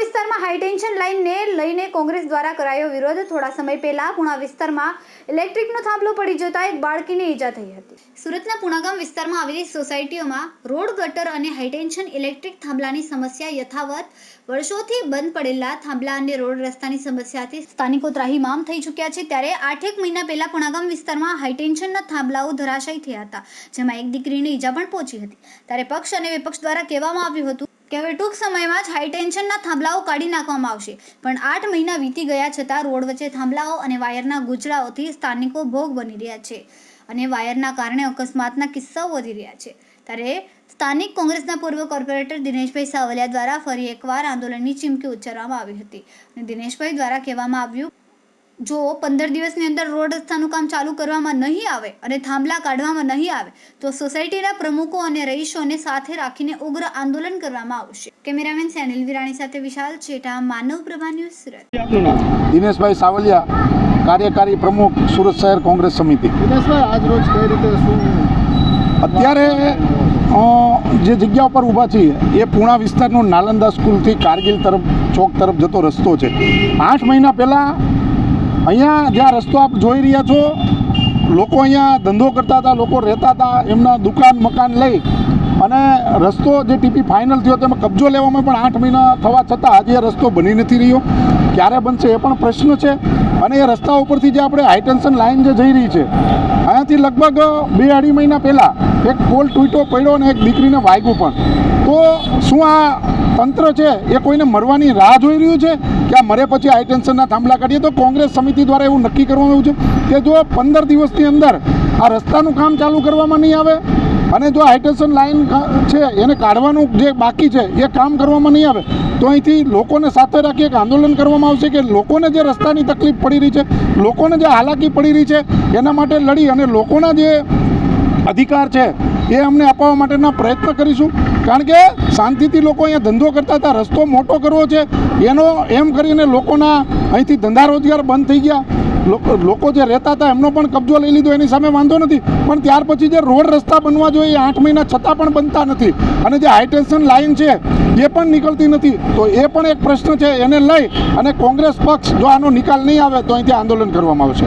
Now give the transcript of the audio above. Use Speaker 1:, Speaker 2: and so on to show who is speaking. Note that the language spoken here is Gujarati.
Speaker 1: વિસ્તારમાં હાઈટેન્શન લાઇનને લઈને કોંગ્રેસ દ્વારા કરાયો વિરોધ. થોડા સમય પહેલા પુણા વિસ્તારમાં ઇલેક્ટ્રિકનો થાંભલો પડી જતા એક બાળકીને ઈજા થઈ હતી. સુરતના પુણાગામ વિસ્તારમાં આવેલી સોસાયટીઓમાં રોડ ગટર અને હાઈટેન્શન ઇલેક્ટ્રિક થાંભલાની સમસ્યા યથાવત વર્ષોથી બંધ પડેલા થાંભલા અને રોડ રસ્તાની સમસ્યાથી સ્થાનિકો ત્રાહિમામ થઈ ચૂક્યા છે. ત્યારે આઠેક મહિના પહેલા પુણાગામ વિસ્તારમાં હાઈટેન્શનના થાંભલાઓ ધરાશાયી થયા હતા, જેમાં એક દીકરીને ઈજા પણ પહોંચી હતી. ત્યારે પક્ષ અને વિપક્ષ દ્વારા કહેવામાં આવ્યું હતું કે હવે ટૂંક સમયમાં જ હાઈ ટેન્શનના થાંભલાઓ કાઢી નાખવામાં આવશે. પણ આઠ મહિના વીતી ગયા છતાં રોડ વચ્ચે થાંભલાઓ અને વાયરના ગુજડાઓથી સ્થાનિકો ભોગ બની રહ્યા છે અને વાયરના કારણે અકસ્માતના કિસ્સાઓ વધી રહ્યા છે. ત્યારે સ્થાનિક કોંગ્રેસના પૂર્વ કોર્પોરેટર દિનેશભાઈ સાવલિયા દ્વારા ફરી એકવાર આંદોલનની ચીમકી ઉચ્ચારવામાં આવી હતી. અને દિનેશભાઈ દ્વારા કહેવામાં આવ્યું જો પંદર દિવસની અંદર રોડ રસ્તાનું કામ ચાલુ કરવામાં નહીં આવે અને થાંભલા કાઢવામાં નહીં આવે તો સોસાયટીના પ્રમુખો અને રહીશોને સાથે રાખીને ઉગ્ર આંદોલન કરવામાં આવશે. કેમેરામેન સેનિલ વિરાણી સાથે વિશાલ છેટા માનવ પ્રભા ન્યૂઝ સુરત.
Speaker 2: દિનેશભાઈ સાવલિયા કાર્યકારી પ્રમુખ સુરત શહેર કોંગ્રેસ સમિતિ.
Speaker 3: દિનેશભાઈ આજ રોજ કઈ રીતે શું?
Speaker 2: અત્યારે જે જગ્યા ઉપર ઊભા છીએ એ પૂણા વિસ્તારનો નાલંદા સ્કૂલથી કારગિલ તરફ ચોક તરફ જતો રસ્તો છે. આઠ મહિના પહેલાં અહીંયા જ્યાં રસ્તો આપ જોઈ રહ્યા છો, લોકો અહીંયા ધંધો કરતા હતા, લોકો રહેતા હતા, એમના દુકાન, મકાન લઈ. અને રસ્તો જે ટીપી ફાઇનલ થયો, તેમાં કબજો લેવામાં પણ આઠ મહિના થવા છતાં આજે એ રસ્તો બની નથી રહ્યો. ક્યારે બનશે એ પણ પ્રશ્ન છે. અને એ રસ્તા ઉપરથી જે આપણે હાઈટેન્શન લાઇન જે જઈ રહી છે, અહીંયાથી લગભગ બે અઢી મહિના પહેલાં એક પોલ તૂટ્યો પડ્યો અને એક દીકરીને વાગ્યું પણ. તો શું આ તંત્ર છે, એ કોઈને મરવાની રાહ જોઈ રહ્યું છે કે આ મરે પછી હાઈટેન્શનના થાંભલા કાઢીએ તો કોંગ્રેસ સમિતિ દ્વારા એવું નક્કી કરવામાં આવ્યું છે કે જો પંદર દિવસની અંદર આ રસ્તાનું કામ ચાલુ કરવામાં નહીં આવે અને જો હાઇટેન્શન લાઇન છે, એને કાઢવાનું જે બાકી છે, એ કામ કરવામાં નહીં આવે, તો અહીંથી લોકોને સાથે રાખી એક આંદોલન કરવામાં આવશે કે લોકોને જે રસ્તાની તકલીફ પડી રહી છે, લોકોને જે હાલાકી પડી રહી છે, એના માટે લડી અને લોકોના જે અધિકાર છે એ અમને અપાવવા માટેના પ્રયત્ન કરીશું. કારણ કે શાંતિથી લોકો અહીંયા ધંધો કરતા હતા, રસ્તો મોટો કરવો છે. એનો એમ કરીને લોકોના અહીંથી ધંધા રોજગાર બંધ થઈ ગયા. લોકો જે રહેતા હતા એમનો પણ કબજો લઈ લીધો, એની સામે વાંધો નથી. પણ ત્યાર પછી જે રોડ રસ્તા બનવા જોઈએ, એ આઠ મહિના છતાં પણ બનતા નથી. અને જે હાઈટેન્શન લાઇન છે, એ પણ નીકળતી નથી. તો એ પણ એક પ્રશ્ન છે. એને લઈ અને કોંગ્રેસ પક્ષ જો આનો નિકાલ નહીં આવે, તો અહીંથી આંદોલન કરવામાં આવશે.